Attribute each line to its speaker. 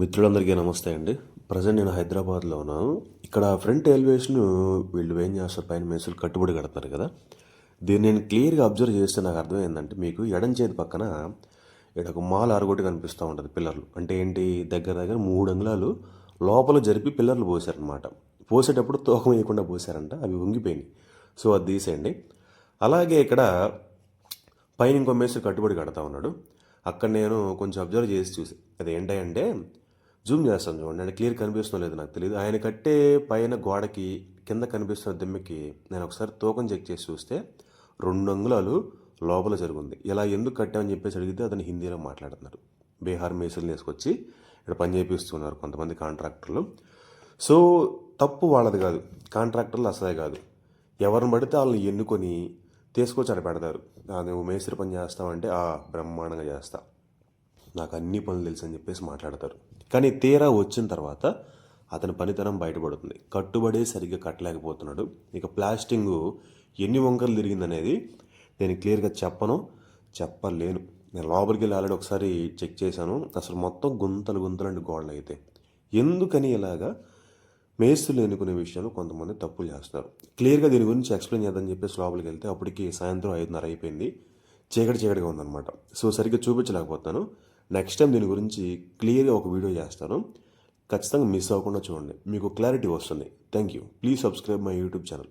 Speaker 1: మిత్రులందరికీ నమస్తే అండి. ప్రజెంట్ నేను హైదరాబాద్లో ఉన్నాను. ఇక్కడ ఫ్రంట్ ఎలివేషన్ వీళ్ళు ఏం చేస్తారు? పైన మేసులు కట్టుబడి కడతారు కదా. దీన్ని నేను క్లియర్గా అబ్జర్వ్ చేస్తే నాకు అర్థమైందంటే మీకు ఎడం చేతి పక్కన ఇక్కడ ఒక మాల్ ఆరగొట్టి కనిపిస్తూ ఉంటుంది పిల్లర్లు. అంటే ఏంటి? దగ్గర దగ్గర మూడు అంగుళాలు లోపల జరిపి పిల్లర్లు పోసారనమాట పోసేటప్పుడు తోకం వేయకుండా పోసారంట అవి వంగిపోయినాయి. సో అది తీసేయండి. అలాగే ఇక్కడ పైన ఇంకో మేసు కట్టుబడి కడతా ఉన్నాడు. అక్కడ నేను కొంచెం అబ్జర్వ్ చేసి చూసి అది ఏంటంటే జూమ్ చేస్తాను చూడండి. అంటే క్లియర్ కనిపిస్తుందో లేదో నాకు తెలియదు ఆయన కట్టే పైన గోడకి కింద కనిపిస్తున్న దిమ్మకి నేను ఒకసారి తూకం చెక్ చేసి చూస్తే రెండు అంగుళాలు లోపల జరుగుంది. ఇలా ఎందుకు కట్టామని చెప్పేసి అడిగితే అతను హిందీలో మాట్లాడుతున్నారు. బీహార్ మేసులు వేసుకొచ్చి ఇక్కడ పని చేపిస్తున్నారు కొంతమంది కాంట్రాక్టర్లు. సో తప్పు వాళ్ళది కాదు. కాంట్రాక్టర్లు అసలే కాదు. ఎవరిని పడితే వాళ్ళని ఎన్నుకొని తీసుకొచ్చి అక్కడ పెడతారు. నువ్వు మేస్త్రి పని చేస్తావంటే ఆ బ్రహ్మాండంగా చేస్తా. నాకు అన్ని పనులు తెలుసు అని చెప్పేసి మాట్లాడతారు. కానీ తీరా వచ్చిన తర్వాత అతని పనితనం బయటపడుతుంది. కట్టుబడే సరిగ్గా కట్టలేకపోతున్నాడు. ఇక ప్లాస్టింగ్ ఎన్ని వంకలు తిరిగిందనేది నేను క్లియర్గా చెప్పను చెప్పలేను. నేను లోపలికి వెళ్ళి ఆల్రెడీ ఒకసారి చెక్ చేశాను. అసలు మొత్తం గుంతలు గుంతలు అండి గోడలు అయితే ఎందుకని ఇలాగా మేస్తులు ఎన్నుకునే విషయంలో కొంతమంది తప్పులు చేస్తున్నారు. క్లియర్గా దీని గురించి ఎక్స్ప్లెయిన్ చేద్దని చెప్పేసి లోపలికి వెళ్తే అప్పటికి సాయంత్రం ఐదున్నర అయిపోయింది. చీకటి చీకటిగా ఉందన్నమాట. సో సరిగ్గా చూపించలేకపోతాను నెక్స్ట్ టైం దీని గురించి క్లియర్గా ఒక వీడియో చేస్తాను. ఖచ్చితంగా మిస్ అవ్వకుండా చూడండి. మీకు క్లారిటీ వస్తుంది. Thank you please subscribe my YouTube channel